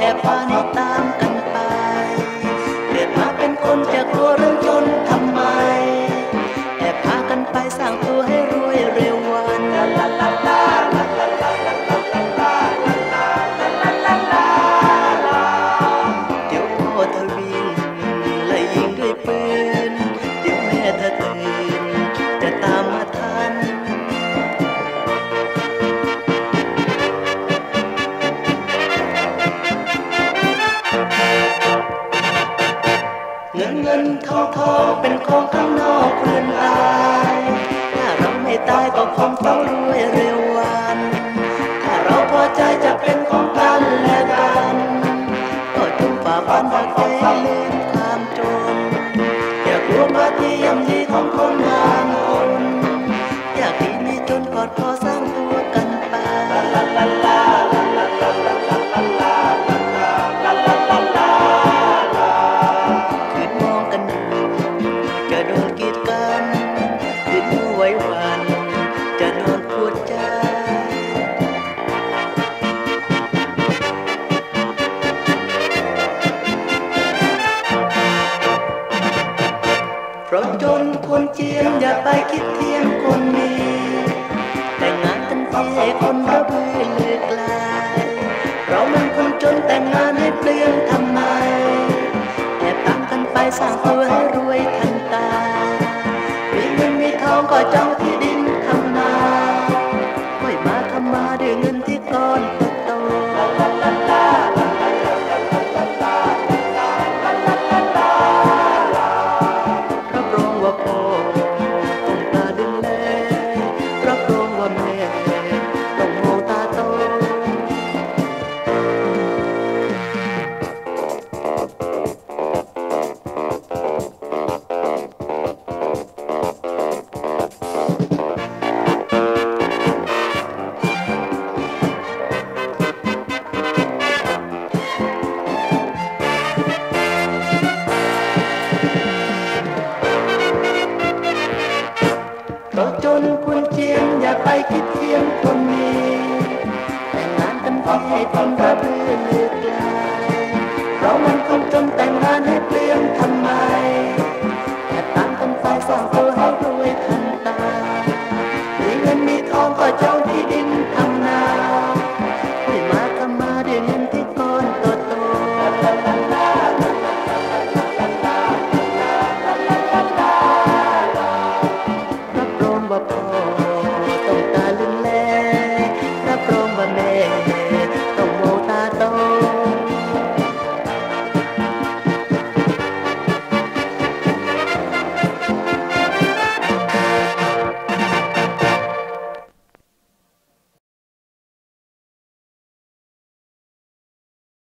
é panita. เงินทองทองเป็นของข้างนอกเรือนอายถ้าเราไม่ตายก็คงต้องรวยเร็ววัน ถ้าเราพอใจจะเป็นของกันและกันก็จงฝ่าฟันหักใจลืมความจนอย่ากลัวมาที่ยำยีของคนบางคนอยากดีมีจนกอดคอสร้างตัวกันไป จนคนเจียมอย่าไปคิดเทียมคนมีแต่งงานกันทีให้คนระบือเลือกลายเรามันคนจนแต่งงานให้เปลืองทำไมแอบตามกันไปสร้างตัวให้รวยทันตามีเงินมีทองก็จองที่ดินทำนาค่อยมาทำมาด้วยเงิน ไปคิดเทียงคนนี้แต่งงานกันขอให้ตรงกับเรื่องเลือดเรามันคนจนแต่งงานให้เปลี่ยนทำไมแต่ต่างกันไปสองคนเขารวยทันตามีเงินมีทองก็เจ้าที่ดินทำ